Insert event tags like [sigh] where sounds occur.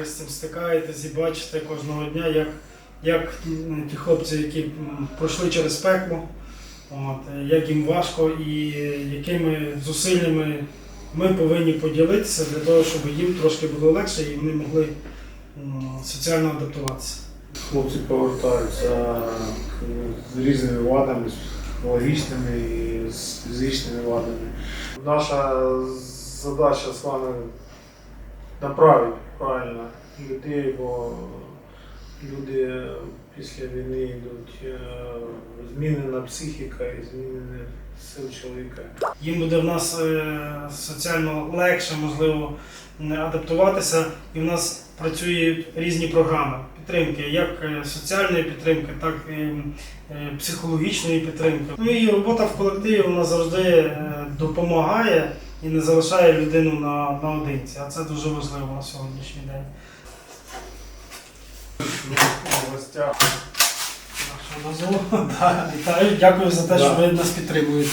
ви з цим стикаєтесь і бачите кожного дня, як, як ті хлопці, які пройшли через пекло, от, як їм важко і якими зусиллями ми повинні поділитися для того, щоб їм трошки було легше і вони могли соціально адаптуватися. Хлопці повертаються з різними вадами, з логічними і з фізичними вадами. Наша задача з вами направити правильно людей, бо люди після війни йдуть е, змінена психіка і змінений сил чоловіка. Їм буде в нас е, соціально легше, можливо, адаптуватися, і в нас працюють різні програми підтримки, як е, соціальної підтримки, так і психологічної підтримки. Ну і робота в колективі вона завжди допомагає і не залишає людину на, наодинці. А це дуже важливо на сьогоднішній день. Нашого дозволу. [laughs] Вітаю, дякую за те, що ви нас підтримуєте.